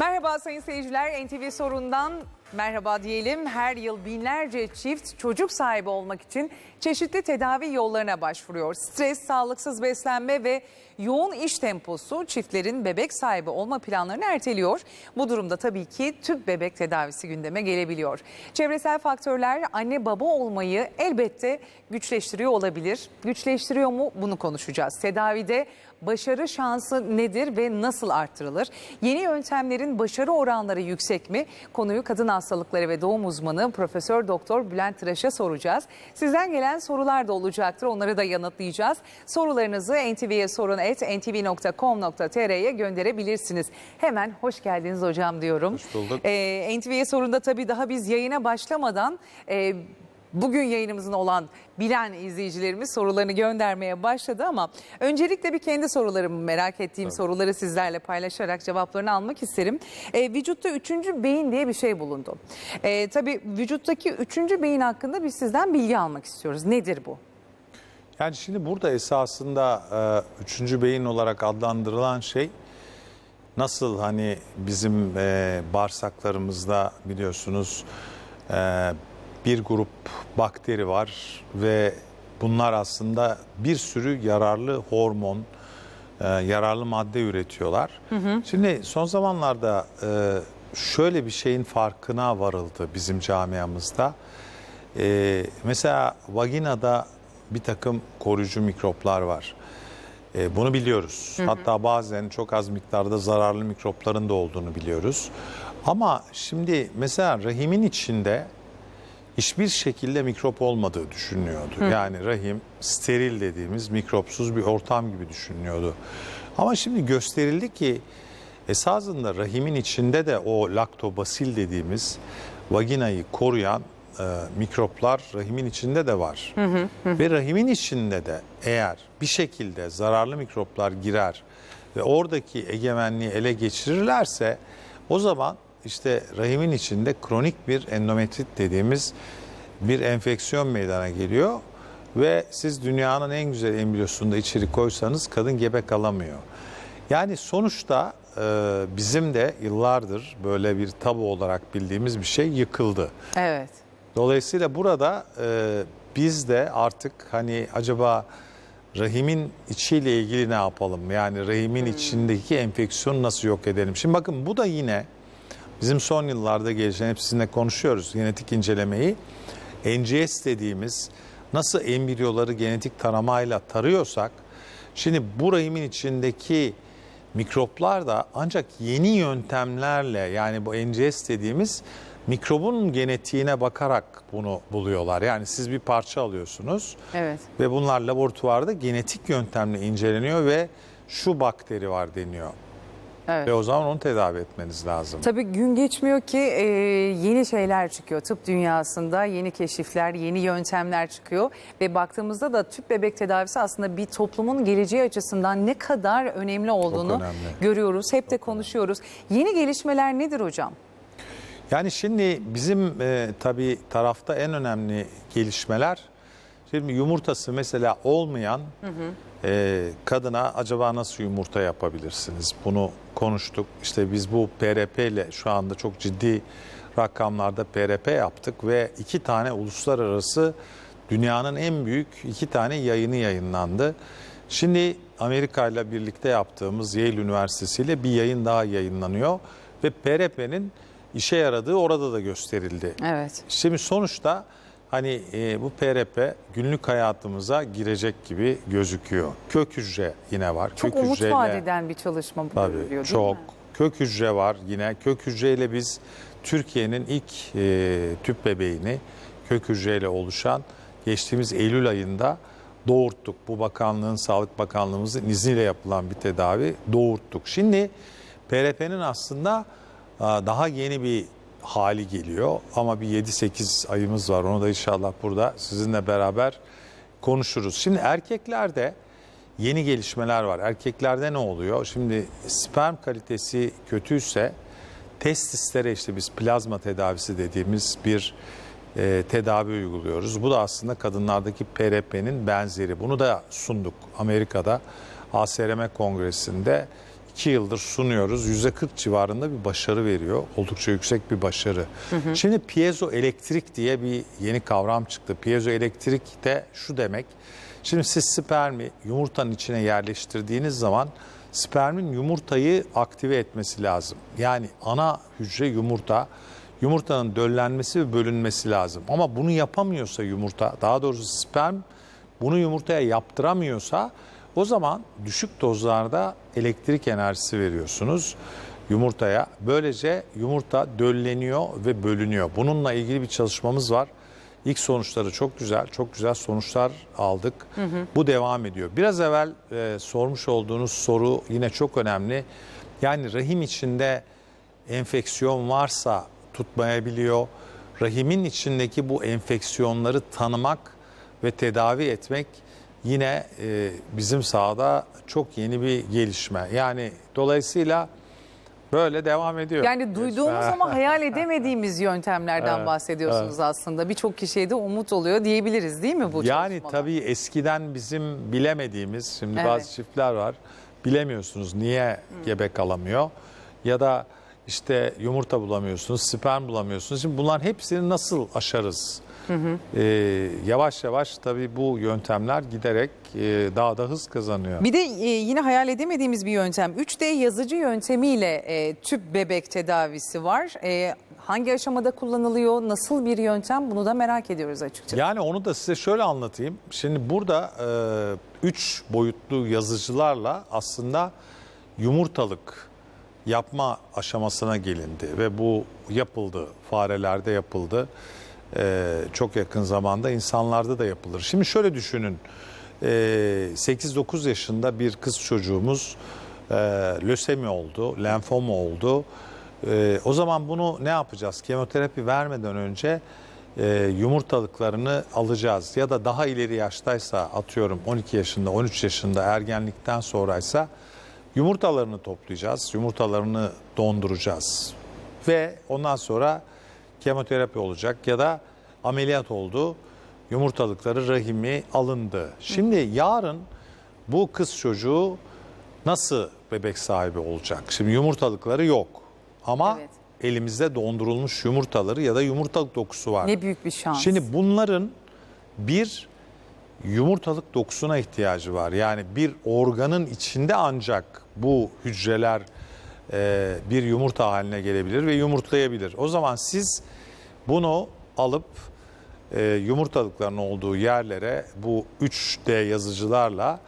Merhaba sayın seyirciler. NTV Sorun'dan merhaba diyelim. Her yıl binlerce çift çocuk sahibi olmak için çeşitli tedavi yollarına başvuruyor. Stres, sağlıksız beslenme ve yoğun iş temposu çiftlerin bebek sahibi olma planlarını erteliyor. Bu durumda tabii ki tüp bebek tedavisi gündeme gelebiliyor. Çevresel faktörler anne baba olmayı elbette güçleştiriyor olabilir. Güçleştiriyor mu bunu konuşacağız. Tedavide başarı şansı nedir ve nasıl arttırılır? Yeni yöntemlerin başarı oranları yüksek mi? Konuyu kadın hastalıkları ve doğum uzmanı Profesör Doktor Bülent Tıraş'a soracağız. Sizden gelen sorular da olacaktır. Onları da yanıtlayacağız. Sorularınızı ntv'ye sorun et ntv.com.tr'ye gönderebilirsiniz. Hemen hoş geldiniz hocam diyorum. Hoş bulduk. Ee, NTV'ye sorunda tabii daha biz yayına başlamadan e, bugün yayınımızın olan bilen izleyicilerimiz sorularını göndermeye başladı ama öncelikle bir kendi sorularımı merak ettiğim soruları sizlerle paylaşarak cevaplarını almak isterim. E, vücutta üçüncü beyin diye bir şey bulundu. E, tabii vücuttaki üçüncü beyin hakkında biz sizden bilgi almak istiyoruz. Nedir bu? Yani şimdi burada esasında e, üçüncü beyin olarak adlandırılan şey nasıl hani bizim e, bağırsaklarımızda biliyorsunuz e, bir grup bakteri var ve bunlar aslında bir sürü yararlı hormon, e, yararlı madde üretiyorlar. Şimdi son zamanlarda e, şöyle bir şeyin farkına varıldı bizim camiamızda. E, mesela vaginada bir takım koruyucu mikroplar var. E, bunu biliyoruz. Hatta bazen çok az miktarda zararlı mikropların da olduğunu biliyoruz. Ama şimdi mesela rahimin içinde hiçbir şekilde mikrop olmadığı düşünülüyordu. Yani rahim steril dediğimiz mikropsuz bir ortam gibi düşünülüyordu. Ama şimdi gösterildi ki esasında rahimin içinde de o laktobasil dediğimiz vaginayı koruyan e, mikroplar rahimin içinde de var. Ve rahimin içinde de eğer bir şekilde zararlı mikroplar girer ve oradaki egemenliği ele geçirirlerse o zaman işte rahimin içinde kronik bir endometrit dediğimiz bir enfeksiyon meydana geliyor ve siz dünyanın en güzel embriyosunu da içeri koysanız kadın gebe kalamıyor. Yani sonuçta e, bizim de yıllardır böyle bir tabu olarak bildiğimiz bir şey yıkıldı. Evet. Dolayısıyla burada e, biz de artık hani acaba rahimin içiyle ilgili ne yapalım? Yani rahimin içindeki enfeksiyonu nasıl yok edelim? Şimdi bakın bu da yine bizim son yıllarda gelişen hep sizinle konuşuyoruz genetik incelemeyi. NGS dediğimiz nasıl embriyoları genetik taramayla tarıyorsak şimdi bu rahimin içindeki mikroplar da ancak yeni yöntemlerle yani bu NGS dediğimiz mikrobun genetiğine bakarak bunu buluyorlar. Yani siz bir parça alıyorsunuz Evet. ve bunlar laboratuvarda genetik yöntemle inceleniyor ve şu bakteri var deniyor. Evet. Ve o zaman onu tedavi etmeniz lazım. Tabii gün geçmiyor ki e, yeni şeyler çıkıyor. Tıp dünyasında yeni keşifler, yeni yöntemler çıkıyor. Ve baktığımızda da tüp bebek tedavisi aslında bir toplumun geleceği açısından ne kadar önemli olduğunu önemli. görüyoruz. Hep de konuşuyoruz. Yeni gelişmeler nedir hocam? Yani şimdi bizim e, tabii tarafta en önemli gelişmeler şimdi yumurtası mesela olmayan e, kadına acaba nasıl yumurta yapabilirsiniz? Bunu konuştuk. İşte biz bu PRP ile şu anda çok ciddi rakamlarda PRP yaptık ve iki tane uluslararası dünyanın en büyük iki tane yayını yayınlandı. Şimdi Amerika ile birlikte yaptığımız Yale Üniversitesi ile bir yayın daha yayınlanıyor ve PRP'nin işe yaradığı orada da gösterildi. Evet. Şimdi sonuçta hani e, bu PRP günlük hayatımıza girecek gibi gözüküyor. Kök hücre yine var. Çok Kök umut hücreyle- vaat eden bir çalışma bu Tabii görülüyor, değil çok. mi? Kök hücre var yine. Kök hücreyle biz Türkiye'nin ilk e, tüp bebeğini kök hücreyle oluşan geçtiğimiz Eylül ayında doğurttuk. Bu bakanlığın, Sağlık Bakanlığımızın izniyle yapılan bir tedavi doğurttuk. Şimdi PRP'nin aslında daha yeni bir hali geliyor ama bir 7-8 ayımız var. Onu da inşallah burada sizinle beraber konuşuruz. Şimdi erkeklerde yeni gelişmeler var. Erkeklerde ne oluyor? Şimdi sperm kalitesi kötüyse testislere işte biz plazma tedavisi dediğimiz bir e, tedavi uyguluyoruz. Bu da aslında kadınlardaki PRP'nin benzeri. Bunu da sunduk Amerika'da ASRM Kongresi'nde iki yıldır sunuyoruz. Yüzde 40 civarında bir başarı veriyor. Oldukça yüksek bir başarı. Şimdi piezo elektrik diye bir yeni kavram çıktı. Piezo elektrik de şu demek. Şimdi siz spermi yumurtanın içine yerleştirdiğiniz zaman spermin yumurtayı aktive etmesi lazım. Yani ana hücre yumurta yumurtanın döllenmesi ve bölünmesi lazım. Ama bunu yapamıyorsa yumurta, daha doğrusu sperm bunu yumurtaya yaptıramıyorsa o zaman düşük dozlarda elektrik enerjisi veriyorsunuz yumurtaya. Böylece yumurta dölleniyor ve bölünüyor. Bununla ilgili bir çalışmamız var. İlk sonuçları çok güzel, çok güzel sonuçlar aldık. Bu devam ediyor. Biraz evvel e, sormuş olduğunuz soru yine çok önemli. Yani rahim içinde enfeksiyon varsa tutmayabiliyor. Rahimin içindeki bu enfeksiyonları tanımak ve tedavi etmek yine e, bizim sahada çok yeni bir gelişme. Yani dolayısıyla böyle devam ediyor. Yani duyduğumuz ama hayal edemediğimiz yöntemlerden Evet, bahsediyorsunuz aslında. Birçok kişiye de umut oluyor diyebiliriz değil mi bu Yani tabii eskiden bizim bilemediğimiz, şimdi Evet. bazı çiftler var, bilemiyorsunuz niye gebe kalamıyor ya da işte yumurta bulamıyorsunuz, sperm bulamıyorsunuz. Şimdi bunların hepsini nasıl aşarız? Ee, yavaş yavaş tabii bu yöntemler giderek e, daha da hız kazanıyor. Bir de e, yine hayal edemediğimiz bir yöntem. 3D yazıcı yöntemiyle e, tüp bebek tedavisi var. E, hangi aşamada kullanılıyor? Nasıl bir yöntem? Bunu da merak ediyoruz açıkçası. Yani onu da size şöyle anlatayım. Şimdi burada e, üç boyutlu yazıcılarla aslında yumurtalık yapma aşamasına gelindi ve bu yapıldı. Farelerde yapıldı. E, çok yakın zamanda insanlarda da yapılır. Şimdi şöyle düşünün. E, 8-9 yaşında bir kız çocuğumuz e, lösemi oldu, lenfoma oldu. E, o zaman bunu ne yapacağız? Kemoterapi vermeden önce e, yumurtalıklarını alacağız ya da daha ileri yaştaysa atıyorum 12 yaşında 13 yaşında ergenlikten sonraysa yumurtalarını toplayacağız yumurtalarını donduracağız ve ondan sonra kemoterapi olacak ya da ameliyat oldu yumurtalıkları rahimi alındı. Şimdi yarın bu kız çocuğu nasıl bebek sahibi olacak? Şimdi yumurtalıkları yok ama Evet. elimizde dondurulmuş yumurtaları ya da yumurtalık dokusu var. Ne büyük bir şans. Şimdi bunların bir yumurtalık dokusuna ihtiyacı var. Yani bir organın içinde ancak bu hücreler e, bir yumurta haline gelebilir ve yumurtlayabilir. O zaman siz bunu alıp e, yumurtalıkların olduğu yerlere bu 3D yazıcılarla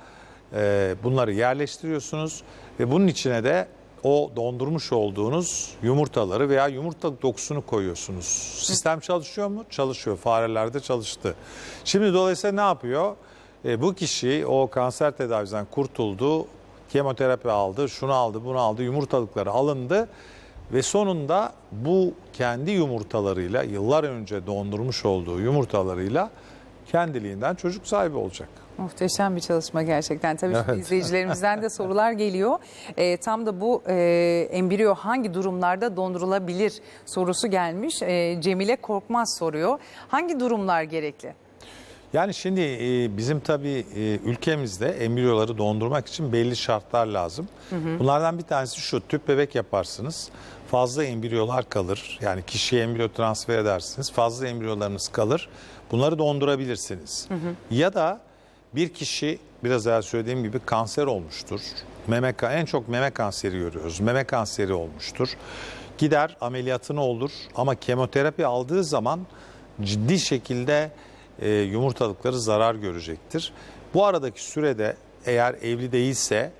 e, bunları yerleştiriyorsunuz ve bunun içine de o dondurmuş olduğunuz yumurtaları veya yumurtalık dokusunu koyuyorsunuz. Sistem çalışıyor mu? Çalışıyor. Farelerde çalıştı. Şimdi dolayısıyla ne yapıyor? E, bu kişi o kanser tedavisinden kurtuldu, kemoterapi aldı, şunu aldı, bunu aldı, yumurtalıkları alındı ve sonunda bu kendi yumurtalarıyla yıllar önce dondurmuş olduğu yumurtalarıyla kendiliğinden çocuk sahibi olacak. Muhteşem bir çalışma gerçekten. Tabii Evet. izleyicilerimizden de sorular geliyor. Ee, tam da bu e, embriyo hangi durumlarda dondurulabilir sorusu gelmiş. Ee, Cemile Korkmaz soruyor. Hangi durumlar gerekli? Yani şimdi e, bizim tabii e, ülkemizde embriyoları dondurmak için belli şartlar lazım. Bunlardan bir tanesi şu tüp bebek yaparsınız. Fazla embriyolar kalır. Yani kişiye embriyo transfer edersiniz. Fazla embriyolarınız kalır. Bunları dondurabilirsiniz. Ya da bir kişi biraz evvel söylediğim gibi kanser olmuştur. Meme en çok meme kanseri görüyoruz. Meme kanseri olmuştur. Gider ameliyatını olur ama kemoterapi aldığı zaman ciddi şekilde e, yumurtalıkları zarar görecektir. Bu aradaki sürede eğer evli değilse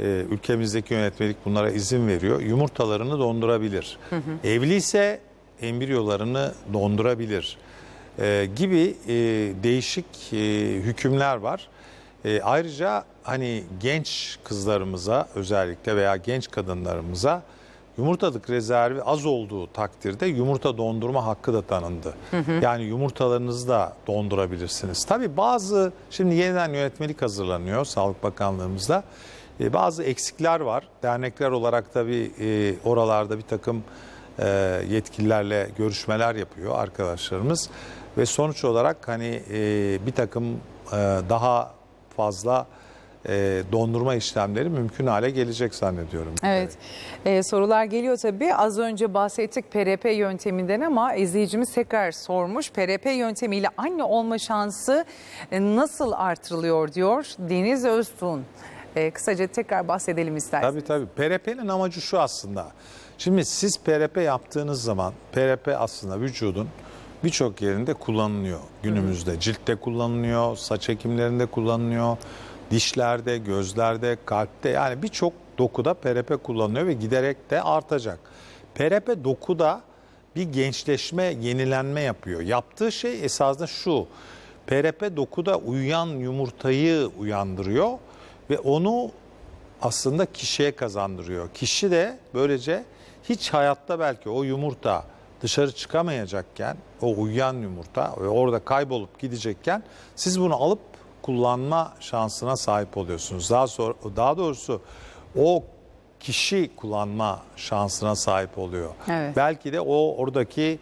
e, ülkemizdeki yönetmelik bunlara izin veriyor. Yumurtalarını dondurabilir. Evliyse embriyolarını dondurabilir e, gibi e, değişik e, hükümler var. E, ayrıca hani genç kızlarımıza özellikle veya genç kadınlarımıza yumurtalık rezervi az olduğu takdirde yumurta dondurma hakkı da tanındı. Yani yumurtalarınızı da dondurabilirsiniz. Tabii bazı şimdi yeniden yönetmelik hazırlanıyor Sağlık Bakanlığımızda. E, bazı eksikler var. Dernekler olarak tabii e, oralarda bir takım e, yetkililerle görüşmeler yapıyor arkadaşlarımız ve sonuç olarak hani e, bir takım e, daha fazla e, dondurma işlemleri mümkün hale gelecek zannediyorum. Evet. Ee, sorular geliyor tabii. Az önce bahsettik PRP yönteminden ama izleyicimiz tekrar sormuş. PRP yöntemiyle anne olma şansı e, nasıl artırılıyor diyor Deniz Öztun. Ee, kısaca tekrar bahsedelim isterseniz. Tabii tabii. PRP'nin amacı şu aslında. Şimdi siz PRP yaptığınız zaman PRP aslında vücudun birçok yerinde kullanılıyor günümüzde. Ciltte kullanılıyor, saç ekimlerinde kullanılıyor, dişlerde, gözlerde, kalpte yani birçok dokuda PRP kullanılıyor ve giderek de artacak. PRP dokuda bir gençleşme, yenilenme yapıyor. Yaptığı şey esasında şu. PRP dokuda uyuyan yumurtayı uyandırıyor ve onu aslında kişiye kazandırıyor. Kişi de böylece hiç hayatta belki o yumurta dışarı çıkamayacakken o uyuyan yumurta ve orada kaybolup gidecekken siz bunu alıp kullanma şansına sahip oluyorsunuz. Daha sonra daha doğrusu o kişi kullanma şansına sahip oluyor. Evet. Belki de o oradaki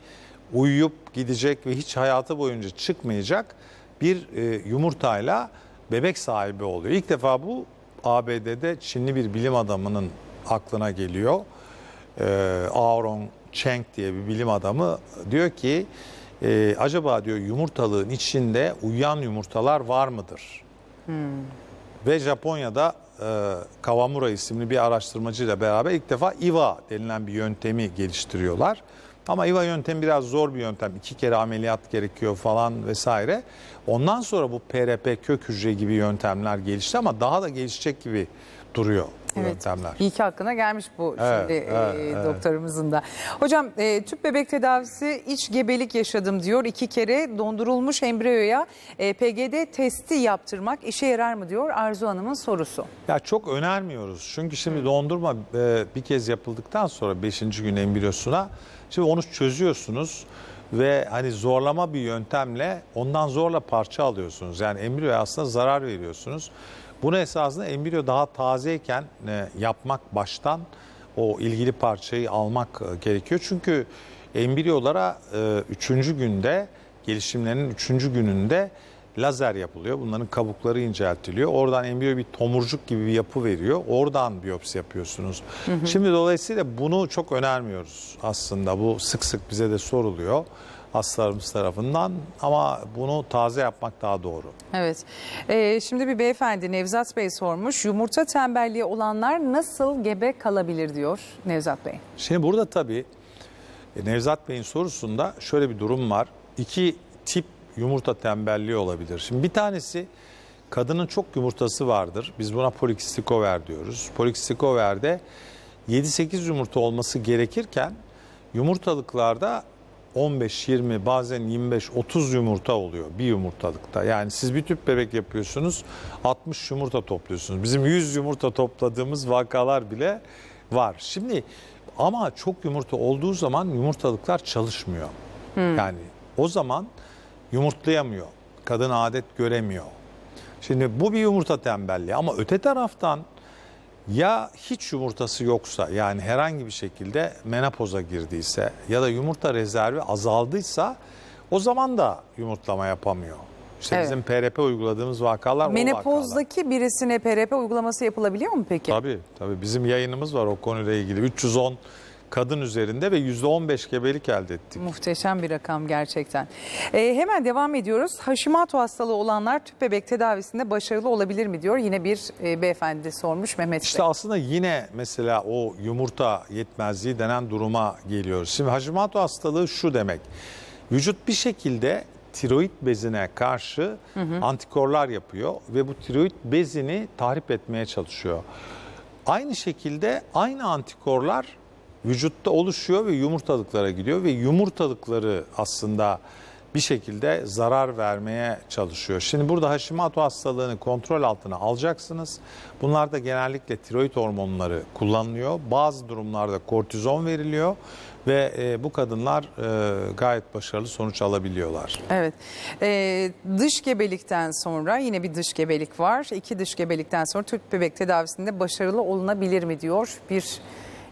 uyuyup gidecek ve hiç hayatı boyunca çıkmayacak bir e, yumurtayla bebek sahibi oluyor. İlk defa bu ABD'de Çinli bir bilim adamının aklına geliyor. E, Aaron Cheng diye bir bilim adamı diyor ki e, acaba diyor yumurtalığın içinde uyuyan yumurtalar var mıdır? Ve Japonya'da e, Kawamura isimli bir araştırmacıyla beraber ilk defa IVA denilen bir yöntemi geliştiriyorlar. Ama IVA yöntemi biraz zor bir yöntem. İki kere ameliyat gerekiyor falan vesaire. Ondan sonra bu PRP kök hücre gibi yöntemler gelişti ama daha da gelişecek gibi duruyor bu yöntemler. İyi ki hakkına gelmiş bu Evet, şimdi evet, e, evet. doktorumuzun da. Hocam e, tüp bebek tedavisi iç gebelik yaşadım diyor. İki kere dondurulmuş embriyoya e, PGD testi yaptırmak işe yarar mı diyor Arzu Hanım'ın sorusu. Ya çok önermiyoruz. Çünkü şimdi dondurma e, bir kez yapıldıktan sonra 5. gün embriyosuna şimdi onu çözüyorsunuz ve hani zorlama bir yöntemle ondan zorla parça alıyorsunuz. Yani embriyoya aslında zarar veriyorsunuz. Bunu esasında embriyo daha tazeyken e, yapmak baştan o ilgili parçayı almak e, gerekiyor. Çünkü embriyolara 3. günde gelişimlerinin 3. gününde lazer yapılıyor. Bunların kabukları inceltiliyor. Oradan embriyo bir tomurcuk gibi bir yapı veriyor. Oradan biyopsi yapıyorsunuz. Şimdi dolayısıyla bunu çok önermiyoruz aslında. Bu sık sık bize de soruluyor hastalarımız tarafından ama bunu taze yapmak daha doğru. Evet. E, şimdi bir beyefendi Nevzat Bey sormuş. Yumurta tembelliği olanlar nasıl gebe kalabilir diyor Nevzat Bey. Şimdi burada tabii e, Nevzat Bey'in sorusunda şöyle bir durum var. İki tip yumurta tembelliği olabilir. Şimdi bir tanesi kadının çok yumurtası vardır. Biz buna polikistik over diyoruz. Polikistik overde 7-8 yumurta olması gerekirken yumurtalıklarda 15-20 bazen 25-30 yumurta oluyor bir yumurtalıkta. Yani siz bir tüp bebek yapıyorsunuz 60 yumurta topluyorsunuz. Bizim 100 yumurta topladığımız vakalar bile var. Şimdi ama çok yumurta olduğu zaman yumurtalıklar çalışmıyor. Yani o zaman yumurtlayamıyor. Kadın adet göremiyor. Şimdi bu bir yumurta tembelliği ama öte taraftan ya hiç yumurtası yoksa yani herhangi bir şekilde menopoza girdiyse ya da yumurta rezervi azaldıysa o zaman da yumurtlama yapamıyor. İşte Evet. bizim PRP uyguladığımız vakalar o vakalar. Menopozdaki birisine PRP uygulaması yapılabiliyor mu peki? Tabii tabii bizim yayınımız var o konuyla ilgili. 310 kadın üzerinde ve %15 gebelik elde ettik. Muhteşem bir rakam gerçekten. Ee, hemen devam ediyoruz. Hashimoto hastalığı olanlar tüp bebek tedavisinde başarılı olabilir mi diyor. Yine bir e, beyefendi sormuş Mehmet İşte Bey. aslında yine mesela o yumurta yetmezliği denen duruma geliyoruz. Şimdi Hashimoto hastalığı şu demek. Vücut bir şekilde tiroid bezine karşı antikorlar yapıyor ve bu tiroid bezini tahrip etmeye çalışıyor. Aynı şekilde aynı antikorlar vücutta oluşuyor ve yumurtalıklara gidiyor ve yumurtalıkları aslında bir şekilde zarar vermeye çalışıyor. Şimdi burada Hashimoto hastalığını kontrol altına alacaksınız. Bunlarda genellikle tiroid hormonları kullanılıyor. Bazı durumlarda kortizon veriliyor ve e, bu kadınlar e, gayet başarılı sonuç alabiliyorlar. Evet. Ee, dış gebelikten sonra yine bir dış gebelik var. İki dış gebelikten sonra tüp bebek tedavisinde başarılı olunabilir mi diyor. Bir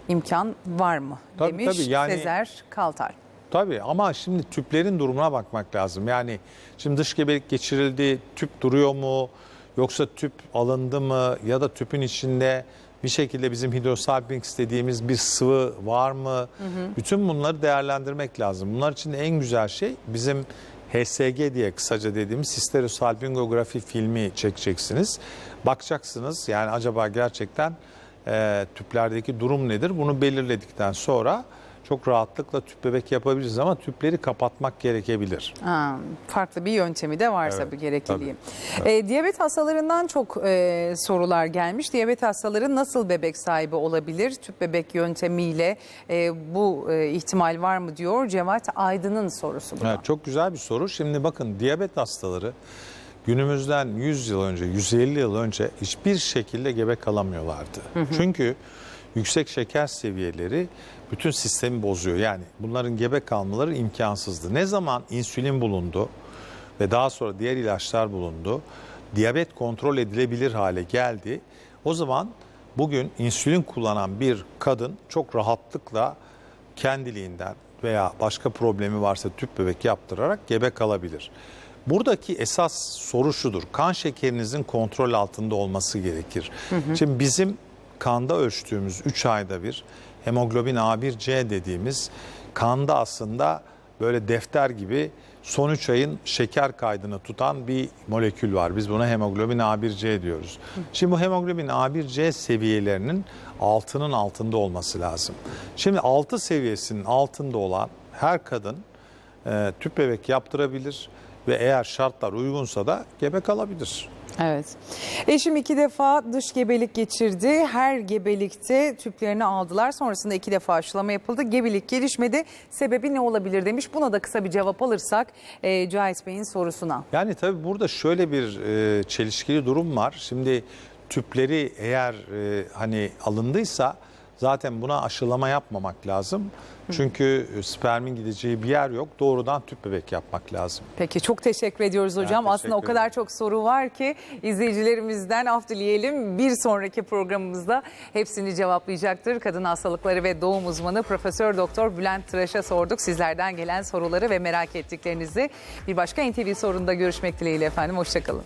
imkan var mı Tabii, demiş tabii. Yani- Sezer Kaltar. Tabii ama şimdi tüplerin durumuna bakmak lazım. Yani şimdi dış gebelik geçirildi, tüp duruyor mu? Yoksa tüp alındı mı ya da tüpün içinde bir şekilde bizim hidrosalpinx dediğimiz bir sıvı var mı? Bütün bunları değerlendirmek lazım. Bunlar için en güzel şey bizim HSG diye kısaca dediğimiz histerosalpingografi filmi çekeceksiniz. Bakacaksınız yani acaba gerçekten e, tüplerdeki durum nedir? Bunu belirledikten sonra çok rahatlıkla tüp bebek yapabiliriz ama tüpleri kapatmak gerekebilir. Ha, farklı bir yöntemi de var Evet, tabii gerekliliği. E, diyabet hastalarından çok e, sorular gelmiş. Diyabet hastaları nasıl bebek sahibi olabilir? Tüp bebek yöntemiyle e, bu e, ihtimal var mı diyor Cevat Aydın'ın sorusu bu. da. Evet, çok güzel bir soru. Şimdi bakın diyabet hastaları günümüzden 100 yıl önce, 150 yıl önce hiçbir şekilde gebe kalamıyorlardı. Çünkü yüksek şeker seviyeleri bütün sistemi bozuyor. Yani bunların gebe kalmaları imkansızdı. Ne zaman insülin bulundu ve daha sonra diğer ilaçlar bulundu, diyabet kontrol edilebilir hale geldi. O zaman bugün insülin kullanan bir kadın çok rahatlıkla kendiliğinden veya başka problemi varsa tüp bebek yaptırarak gebe kalabilir. Buradaki esas soru şudur. Kan şekerinizin kontrol altında olması gerekir. Şimdi bizim kanda ölçtüğümüz 3 ayda bir hemoglobin A1C dediğimiz kanda aslında böyle defter gibi son 3 ayın şeker kaydını tutan bir molekül var. Biz buna hemoglobin A1C diyoruz. Şimdi bu hemoglobin A1C seviyelerinin altının altında olması lazım. Şimdi 6 seviyesinin altında olan her kadın e, tüp bebek yaptırabilir ve eğer şartlar uygunsa da gebe kalabilir. Evet. Eşim iki defa dış gebelik geçirdi. Her gebelikte tüplerini aldılar. Sonrasında iki defa aşılama yapıldı. Gebelik gelişmedi. Sebebi ne olabilir demiş. Buna da kısa bir cevap alırsak e, Cahit Bey'in sorusuna. Yani tabii burada şöyle bir e, çelişkili durum var. Şimdi tüpleri eğer e, hani alındıysa zaten buna aşılama yapmamak lazım. Çünkü e, spermin gideceği bir yer yok. Doğrudan tüp bebek yapmak lazım. Peki çok teşekkür ediyoruz hocam. teşekkür Aslında o kadar çok soru var ki izleyicilerimizden af dileyelim. Bir sonraki programımızda hepsini cevaplayacaktır. Kadın hastalıkları ve doğum uzmanı Profesör Doktor Bülent Tıraş'a sorduk. Sizlerden gelen soruları ve merak ettiklerinizi bir başka NTV sorunda görüşmek dileğiyle efendim. Hoşçakalın.